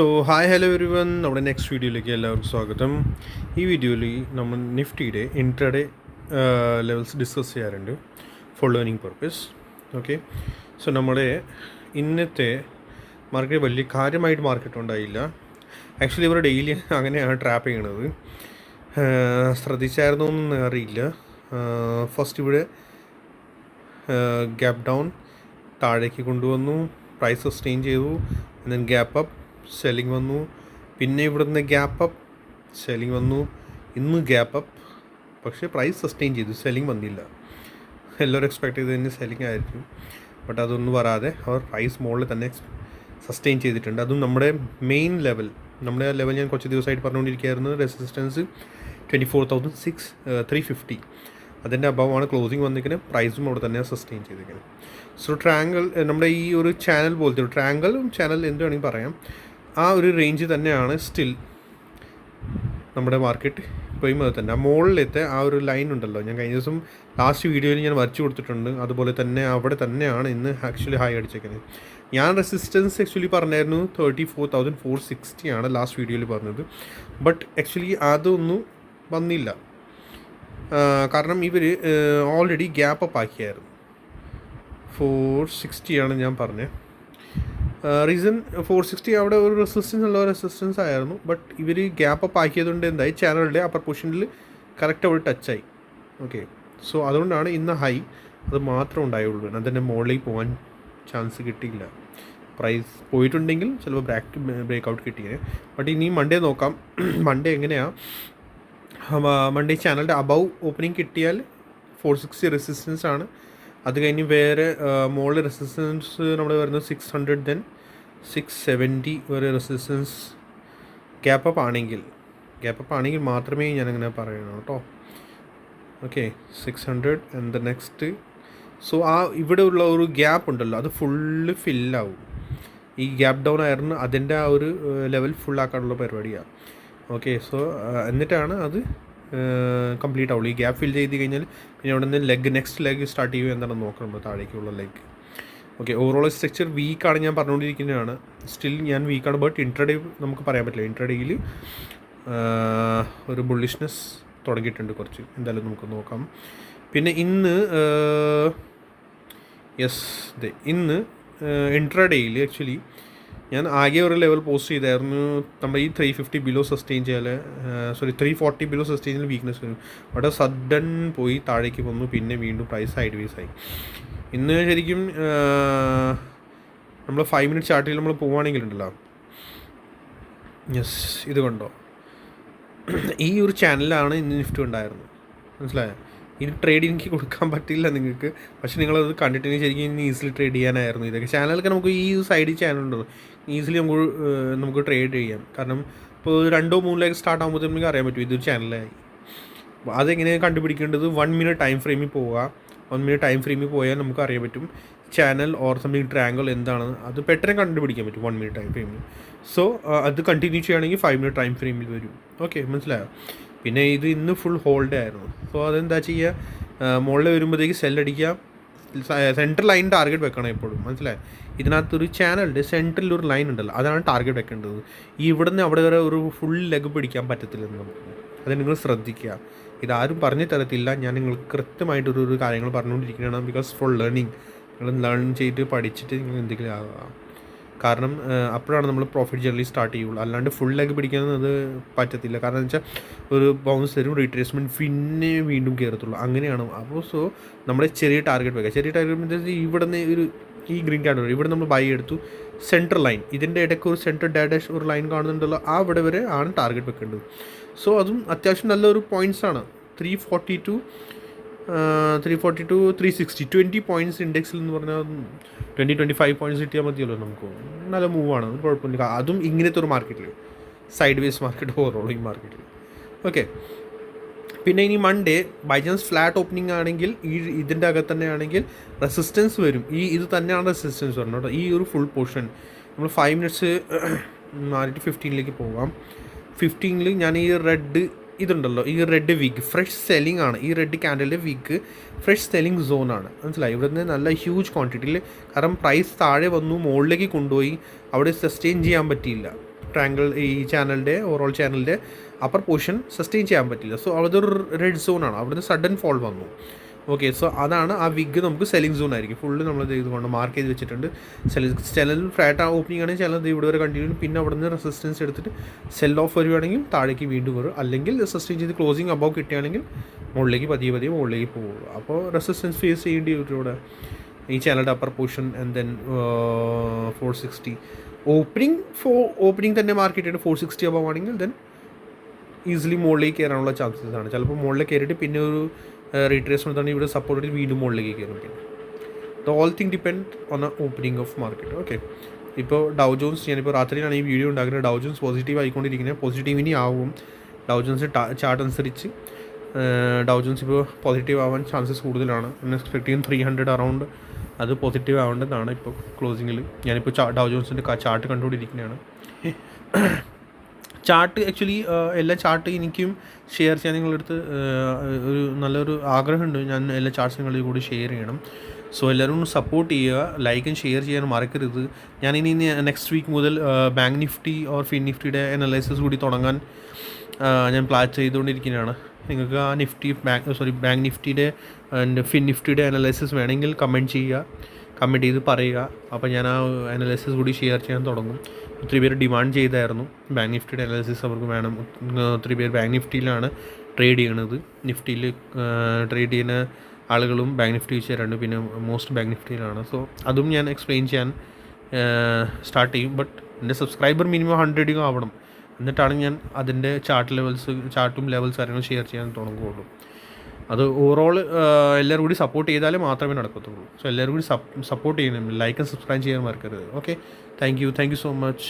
So hi hello everyone നമ്മുടെ next വീഡിയോയിലേക്ക് എല്ലാവർക്കും സ്വാഗതം. ഈ വീഡിയോയിൽ നമ്മൾ നിഫ്റ്റിയുടെ ഇൻട്രഡേ ലെവൽസ് ഡിസ്കസ് ചെയ്യാറുണ്ട് for learning purpose okay so നമ്മുടെ ഇന്നത്തെ മാർക്കറ്റ് വലിയ കാര്യമായിട്ട് മാർക്കറ്റ് ഉണ്ടായില്ല. ആക്ച്വലി ഇവർ ഡെയിലി അങ്ങനെയാണ് ട്രാപ്പ് ചെയ്യണത്. ശ്രദ്ധിച്ചായിരുന്നു എന്ന് അറിയില്ല. ഫസ്റ്റ് ഇവിടെ ഗ്യാപ്പ് ഡൗൺ താഴേക്ക് കൊണ്ടുവന്നു. പ്രൈസ് സസ്റ്റെയിൻ ചെയ്തു. ദെൻ ഗ്യാപ്പ് അപ്പ് സെല്ലിംഗ് വന്നു. പിന്നെ ഇവിടുന്ന് ഗ്യാപ്പ് അപ്പ് സെല്ലിംഗ് വന്നു. ഇന്ന് ഗ്യാപ്പ് അപ്പ് പക്ഷേ പ്രൈസ് സസ്റ്റെയിൻ ചെയ്തു. സെല്ലിംഗ് വന്നില്ല. എല്ലാവരും എക്സ്പെക്ട് ചെയ്ത് തന്നെ സെല്ലിംഗ് ആയിരിക്കും. ബട്ട് അതൊന്നും വരാതെ അവർ പ്രൈസ് മുകളിൽ തന്നെ സസ്റ്റെയിൻ ചെയ്തിട്ടുണ്ട്. അതും നമ്മുടെ മെയിൻ ലെവൽ നമ്മുടെ ലെവൽ ഞാൻ കുറച്ച് ദിവസമായിട്ട് പറഞ്ഞുകൊണ്ടിരിക്കുകയായിരുന്നു. Resistance twenty four thousand six three fifty അതിന്റെ അഭാവമാണ് ക്ലോസിങ് വന്നിരിക്കുന്നത്. പ്രൈസും അവിടെ തന്നെ സസ്റ്റെയിൻ ചെയ്തിരിക്കുന്നത്. സോ ട്രാങ്കിൾ നമ്മുടെ ഈ ഒരു ചാനൽ പോലത്തെ ട്രാങ്കിളും ചാനൽ എന്ത് വേണമെങ്കിൽ പറയാം. ആ ഒരു റേഞ്ച് തന്നെയാണ് സ്റ്റിൽ നമ്മുടെ മാർക്കറ്റ് ഇപ്പോഴും അത് തന്നെ. ആ മുകളിലത്തെ ആ ഒരു ലൈൻ ഉണ്ടല്ലോ. ഞാൻ കഴിഞ്ഞ ദിവസം ലാസ്റ്റ് വീഡിയോയിൽ ഞാൻ വരച്ചു കൊടുത്തിട്ടുണ്ട്. അതുപോലെ തന്നെ അവിടെ തന്നെയാണ് ഇന്ന് ആക്ച്വലി ഹൈ അടിച്ചേക്കുന്നത്. ഞാൻ റെസിസ്റ്റൻസ് ആക്ച്വലി പറഞ്ഞായിരുന്നു thirty four thousand four sixty ആണ് ലാസ്റ്റ് വീഡിയോയിൽ പറഞ്ഞത്. ബട്ട് ആക്ച്വലി അതൊന്നും വന്നില്ല. കാരണം ഇവർ ഓൾറെഡി ഗ്യാപ്പ് അപ്പ് ആക്കിയായിരുന്നു. ഫോർ സിക്സ്റ്റിയാണ് ഞാൻ പറഞ്ഞത് റീസൺ ഫോർ സിക്സ്റ്റി അവിടെ ഒരു റെസിസ്റ്റൻസ് ഉള്ള റെസിസ്റ്റൻസ് ആയിരുന്നു. ബട്ട് ഇവർ ഗ്യാപ്പ് അപ്പ് ആക്കിയതുകൊണ്ട് എന്തായി? ചാനലിന്റെ അപ്പർ പൊസിഷനിൽ കറക്റ്റ് അവിടെ ടച്ചായി ഓക്കെ സോ അതുകൊണ്ടാണ് ഇന്ന് ഹൈ അത് മാത്രം ഉണ്ടായുള്ളൂ. അതിന്റെ മുകളിലേക്ക് പോകാൻ ചാൻസ് കിട്ടിയില്ല. പ്രൈസ് പോയിട്ടുണ്ടെങ്കിൽ ചിലപ്പോൾ ബ്രാക്ക് ബ്രേക്ക് ഔട്ട് കിട്ടിയേ ബട്ട് ഇനി മൺഡേ നോക്കാം. മൺഡേ എങ്ങനെയാണ് മൺഡേ ചാനലിന്റെ അബവ് ഓപ്പണിംഗ് കിട്ടിയാൽ ഫോർ സിക്സ്റ്റി റെസിസ്റ്റൻസ് ആണ്. അത് കഴിഞ്ഞ് വേറെ മോളിൽ റെസിസ്റ്റൻസ് നമ്മൾ വരുന്നത് six hundred then six seventy വരെ റെസിസ്റ്റൻസ് ഗ്യാപ്പ് ആണെങ്കിൽ ഗ്യാപ്പ് ആണെങ്കിൽ മാത്രമേ ഞാൻ അങ്ങനെ പറയണം കേട്ടോ okay six hundred and the next so ആ ഇവിടെ ഉള്ള ഒരു ഗ്യാപ്പ് ഉണ്ടല്ലോ അത് ഫുള്ള് ഫില്ലാവും ഈ ഗ്യാപ്പ് ഡൗൺ ആയിരുന്നു അതിന്റെ ആ ഒരു ലെവൽ ഫുള്ളാക്കാനുള്ള പരിപാടിയാണ് ഓക്കെ സോ എന്നിട്ടാണ് അത് കംപ്ലീറ്റ് ആവുള്ളൂ. ഈ ഗ്യാപ്പ് ഫിൽ ചെയ്ത് കഴിഞ്ഞാൽ പിന്നെ അവിടെ നിന്ന് ലെഗ് നെക്സ്റ്റ് ലെഗ് സ്റ്റാർട്ട് ചെയ്യുക എന്താണെന്ന് നോക്കണം താഴേക്കുള്ള ലെഗ് ഓക്കെ ഓവറോൾ സ്ട്രക്ചർ വീക്കാണ് ഞാൻ പറഞ്ഞുകൊണ്ടിരിക്കുന്നതാണ്. സ്റ്റിൽ ഞാൻ വീക്കാണ് ബട്ട് ഇൻട്രഡേ നമുക്ക് പറയാൻ പറ്റില്ല. ഇൻട്രഡേയിൽ ഒരു ബുള്ളിഷ്നെസ് തുടങ്ങിയിട്ടുണ്ട് കുറച്ച്. എന്തായാലും നമുക്ക് നോക്കാം. പിന്നെ ഇന്ന് യെസ് ഇന്ന് ഇൻട്രഡേയിൽ ആക്ച്വലി ഞാൻ ആകെ ഒരു ലെവൽ പോസ്റ്റ് ചെയ്തായിരുന്നു. നമ്മുടെ ഈ three fifty below sustain ചെയ്യാൽ sorry three forty below sustain ചെയ്യാൻ വീക്ക്നെസ് വരും. അവിടെ സഡൻ പോയി താഴേക്ക് വന്നു പിന്നെ വീണ്ടും പ്രൈസ് സൈഡ് വേസ് ആയി. ഇന്ന് ശരിക്കും നമ്മൾ ഫൈവ് മിനിറ്റ് ചാർട്ടിൽ നമ്മൾ പോവുകയാണെങ്കിലുണ്ടല്ലോ യെസ് ഇത് കണ്ടോ? ഈ ഒരു ചാനലാണ് ഇന്ന് നിഫ്റ്റ് ഉണ്ടായിരുന്നത്. മനസ്സിലായോ? ഇനി ട്രേഡ് എനിക്ക് കൊടുക്കാൻ പറ്റില്ല നിങ്ങൾക്ക്. പക്ഷേ നിങ്ങളത് കണ്ടിട്ടുണ്ടെങ്കിൽ ശരിക്കും ഇനി ഈസിലി ട്രേഡ് ചെയ്യാനായിരുന്നു ഇതൊക്കെ. ചാനലൊക്കെ നമുക്ക് ഈ സൈഡിൽ ചാനൽ ഉണ്ട് ഈസിലി നമുക്ക് നമുക്ക് ട്രേഡ് ചെയ്യാം. കാരണം ഇപ്പോൾ രണ്ടോ മൂന്നിലേക്ക് സ്റ്റാർട്ട് ആകുമ്പോഴത്തേക്കും നമുക്ക് അറിയാൻ പറ്റും ഇതൊരു ചാനലായി അതെങ്ങനെയാണ് അതെങ്ങനെ കണ്ടുപിടിക്കേണ്ടത് വൺ മിനിറ്റ് ടൈം ഫ്രെയിമിൽ പോവുക വൺ മിനിറ്റ് ടൈം ഫ്രെയിമിൽ പോയാൽ നമുക്ക് അറിയാൻ പറ്റും ചാനൽ ഓർ സംതിങ് ട്രാങ്കിൾ എന്താണ്. അത് പെട്ടെന്ന് കണ്ടുപിടിക്കാൻ പറ്റും വൺ മിനിറ്റ് ടൈം ഫ്രെയിമിൽ സോ അത് കണ്ടിന്യൂ ചെയ്യുകയാണെങ്കിൽ ഫൈവ് മിനിറ്റ് ടൈം ഫ്രെയിമിൽ വരും. ഓക്കെ മനസ്സിലായോ? പിന്നെ ഇത് ഇന്ന് ഫുൾ ഹോൾഡേ ആയിരുന്നു. സോ അതെന്താ ചെയ്യുക മുകളിൽ വരുമ്പോഴത്തേക്ക് സെല്ലടിക്കുക സെൻട്രൽ ലൈൻ ടാർഗറ്റ് വെക്കണം എപ്പോഴും. മനസ്സിലായി? ഇതിനകത്തൊരു ചാനലുണ്ട് സെൻട്രലിൽ ഒരു ലൈൻ ഉണ്ടല്ലോ. അതാണ് ടാർഗറ്റ് വെക്കേണ്ടത്. ഈ നിന്ന് അവിടെ വരെ ഒരു ഫുൾ ലെഗ് പിടിക്കാൻ പറ്റത്തില്ലെന്ന് നമുക്ക് അത് നിങ്ങൾ ശ്രദ്ധിക്കുക. ഇതാരും പറഞ്ഞു തരത്തില്ല. ഞാൻ നിങ്ങൾ കൃത്യമായിട്ടൊരു ഒരു കാര്യങ്ങൾ പറഞ്ഞുകൊണ്ടിരിക്കുകയാണ്. ബിക്കോസ് ഫോർ ലേണിംഗ് നിങ്ങൾ ലേൺ ചെയ്തിട്ട് പഠിച്ചിട്ട് നിങ്ങൾ എന്തെങ്കിലും ആവുക കാരണം അപ്പോഴാണ് നമ്മൾ പ്രോഫിറ്റ് ജേർണി സ്റ്റാർട്ട് ചെയ്യുള്ളൂ. അല്ലാണ്ട് ഫുൾ ലെഗ് പിടിക്കുന്നത് പറ്റത്തില്ല. കാരണം എന്ന് വെച്ചാൽ ഒരു ബൗൺസ് തരും റീട്രേസ്മെന്റ് പിന്നെ വീണ്ടും കയറത്തുള്ളൂ അങ്ങനെയാണ്. അപ്പോൾ സോ നമ്മുടെ ചെറിയ ടാർഗറ്റ് വെക്കുക ചെറിയ ടാർഗറ്റ് ഇവിടെ നിന്ന് ഒരു ഈ ഗ്രീൻ കാർഡ് ഇവിടെ നമ്മൾ ബൈ എടുത്തു സെൻട്രൽ ലൈൻ ഇതിന്റെ ഇടയ്ക്ക് ഒരു സെൻട്രൽ ഡാഡാഷ് ഒരു ലൈൻ കാണുന്നുണ്ടല്ലോ ആ ഇവിടെ വരെ ആണ് ടാർഗറ്റ് വെക്കേണ്ടത്. സോ അതും അത്യാവശ്യം നല്ലൊരു പോയിന്റ്സ് ആണ്. Three forty two three forty two three sixty twenty points ഇൻഡെക്സിൽ എന്ന് പറഞ്ഞാൽ ട്വന്റി ട്വന്റി ഫൈവ് പോയിന്റ്സ് കിട്ടിയാൽ മതിയല്ലോ നമുക്ക്. നല്ല മൂവാണ് കുഴപ്പമില്ല. അതും ഇങ്ങനത്തെ ഒരു മാർക്കറ്റിൽ സൈഡ് വേസ് മാർക്കറ്റ് ഓവറോൾ ഈ മാർക്കറ്റിൽ ഓക്കെ പിന്നെ ഇനി Monday by chance flat opening ആണെങ്കിൽ ഈ ഇതിന്റെ അകത്ത് തന്നെ ആണെങ്കിൽ റെസിസ്റ്റൻസ് വരും. ഈ ഇത് തന്നെയാണ് റെസിസ്റ്റൻസ് വരുന്നത് കേട്ടോ. ഈ ഒരു ഫുൾ പോർഷൻ നമ്മൾ ഫൈവ് മിനിറ്റ്സ് മാറിയിട്ട് ഫിഫ്റ്റീനിലേക്ക് പോകാം ഫിഫ്റ്റീനിൽ ഞാൻ ഈ റെഡ് ഇതുണ്ടല്ലോ. ഈ റെഡ് വിഗ് ഫ്രഷ് സെല്ലിംഗ് ആണ്. ഈ റെഡ് ക്യാൻഡലിന്റെ വിഗ് ഫ്രഷ് സെല്ലിംഗ് സോൺ ആണ്. മനസ്സിലായി? ഇവിടെ നിന്ന് നല്ല ഹ്യൂജ് ക്വാണ്ടിറ്റിയിൽ കാരണം പ്രൈസ് താഴെ വന്നു മുകളിലേക്ക് കൊണ്ടുപോയി. അവിടെ സസ്റ്റെയിൻ ചെയ്യാൻ പറ്റിയില്ല. ട്രാങ്കിൾ ഈ ചാനലിന്റെ ഓവറോൾ ചാനലിന്റെ അപ്പർ പോർഷൻ സസ്റ്റെയിൻ ചെയ്യാൻ പറ്റില്ല സോ അതൊരു റെഡ് സോൺ ആണ്. അവിടുന്ന് സഡൻ ഫോൾ വന്നു. ഓക്കെ സോ അതാണ് ആ വിഗ് നമുക്ക് സെല്ലിംഗ് സോൺ ആയിരിക്കും. ഫുള്ള് നമ്മൾ ഇതുകൊണ്ട് മാർക്ക് ചെയ്ത് വെച്ചിട്ടുണ്ട്. സെല്ലിംഗ് ചിലത് ഫ്ലാറ്റ് ആ ഓപ്പണിംഗ് ആണെങ്കിൽ ചിലത് ഇവിടെ വരെ കണ്ടിന്യൂ പിന്നെ അവിടെ നിന്ന് റെസിസ്റ്റൻസ് എടുത്തിട്ട് സെൽ ഓഫ് വരുവാണെങ്കിൽ താഴേക്ക് വീണ്ടും വരും. അല്ലെങ്കിൽ റെസിസ്റ്റൻസ് ചെയ്ത് ക്ലോസിങ് അബവ് കിട്ടുകയാണെങ്കിൽ മുകളിലേക്ക് പതിയെ പതിയെ മുകളിലേക്ക് പോകുള്ളൂ അപ്പോൾ റെസിസ്റ്റൻസ് ഫേസ് ചെയ്യേണ്ടി വരും ഇവിടെ. ഈ ചാനലിന്റെ upper portion and then four sixty opening four opening തന്നെ മാർക്കറ്റ് ചെയ്തിട്ട് ഫോർ സിക്സ്റ്റി അബവ് ആണെങ്കിൽ ദെൻ ഈസിലി മുകളിലേക്ക് കയറാനുള്ള ചാൻസസ് ആണ്. ചിലപ്പോൾ മുകളിലേക്ക് കയറിയിട്ട് പിന്നെ ഒരു റീട്രേസ്മെന്റ് ആണ് ഇവിടെ സപ്പോർട്ട് ചെയ്ത് വീണ്ടും മുകളിലേക്ക് കയറും പിന്നെ. The all thing depend on a opening of market okay ഇപ്പോൾ ഡൗ ജോൺസ് ഞാനിപ്പോൾ രാത്രിയിലാണ് ഈ വീഡിയോ ഉണ്ടാക്കുന്നത്. ഡൗ ജോൺസ് പോസിറ്റീവ് ആയിക്കൊണ്ടിരിക്കുന്നത്. പോസിറ്റീവ് ഇനി ആവും. ഡൗ ജോൺസ് ചാർട്ട് അനുസരിച്ച് ഡൗ ജോൺസ് ഇപ്പോൾ പോസിറ്റീവ് ആവാൻ ചാൻസസ് കൂടുതലാണ്. എക്സ്പെക്ട് ചെയ്യുന്ന ത്രീ ഹൺഡ്രഡ് അറൗണ്ട് അത് പോസിറ്റീവ് ആവേണ്ടതാണ് ഇപ്പോൾ ക്ലോസിങ്ങിൽ ഞാനിപ്പോൾ ഡൗ ജോൺസിന്റെ ചാർട്ട് കണ്ടുകൊണ്ടിരിക്കുന്നതാണ്. ചാർട്ട് ആക്ച്വലി എല്ലാ ചാർട്ട് എനിക്കും ഷെയർ ചെയ്യാൻ നിങ്ങളടുത്ത് ഒരു നല്ലൊരു ആഗ്രഹമുണ്ട്. ഞാൻ എല്ലാ ചാർട്ട്സ് നിങ്ങളുടെ കൂടി ഷെയർ ചെയ്യണം. സോ എല്ലാവരും ഒന്ന് സപ്പോർട്ട് ചെയ്യുക. ലൈക്കും ഷെയർ ചെയ്യാൻ മറക്കരുത്. ഞാൻ ഇനി നെക്സ്റ്റ് വീക്ക് മുതൽ ബാങ്ക് നിഫ്റ്റി ഓർ ഫിൻ നിഫ്റ്റിയുടെ അനലൈസിസ് കൂടി തുടങ്ങാൻ ഞാൻ പ്ലാൻ ചെയ്തുകൊണ്ടിരിക്കുന്നതാണ് നിങ്ങൾക്ക് ആ നിഫ്റ്റി ബാങ്ക് സോറി ബാങ്ക് നിഫ്റ്റിയുടെ ആൻഡ് ഫിൻ നിഫ്റ്റിയുടെ അനലൈസിസ് വേണമെങ്കിൽ കമന്റ് ചെയ്യുക. കമന്റ് ചെയ്ത് പറയുക. അപ്പോൾ ഞാൻ ആ അനാലിസിസ് കൂടി ഷെയർ ചെയ്യാൻ തുടങ്ങും. ഒത്തിരി പേര് ഡിമാൻഡ് ചെയ്തായിരുന്നു. ബാങ്ക് നിഫ്റ്റിയുടെ അനാലിസിസ് അവർക്ക് വേണം. ഒത്തിരി പേര് ബാങ്ക് നിഫ്റ്റിയിലാണ് ട്രേഡ് ചെയ്യണത്. നിഫ്റ്റിയിൽ ട്രേഡ് ചെയ്യുന്ന ആളുകളും ബാങ്ക് നിഫ്റ്റി വെച്ച് തരാണ്ട് പിന്നെ മോസ്റ്റ് ബാങ്ക് നിഫ്റ്റിയിലാണ് സോ അതും ഞാൻ എക്സ്പ്ലെയിൻ ചെയ്യാൻ സ്റ്റാർട്ട് ചെയ്യും. ബട്ട് എന്റെ സബ്സ്ക്രൈബർ മിനിമം ഹൺഡ്രഡിങ് ആവണം. എന്നിട്ടാണ് ഞാൻ അതിന്റെ ചാർട്ട് ലെവൽസ് ചാർട്ടും ലെവൽസ് കാര്യങ്ങളും ഷെയർ ചെയ്യാൻ തുടങ്ങുകയുള്ളൂ. അത് ഓവറോൾ എല്ലാവരും കൂടി സപ്പോർട്ട് ചെയ്താലേ മാത്രമേ നടക്കത്തുള്ളൂ. സോ എല്ലാവരും കൂടി സപ്പോർട്ട് ചെയ്യണം. ലൈക്ക് സബ്സ്ക്രൈബ് ചെയ്യാൻ മറക്കരുത്. Okay thank you thank you so much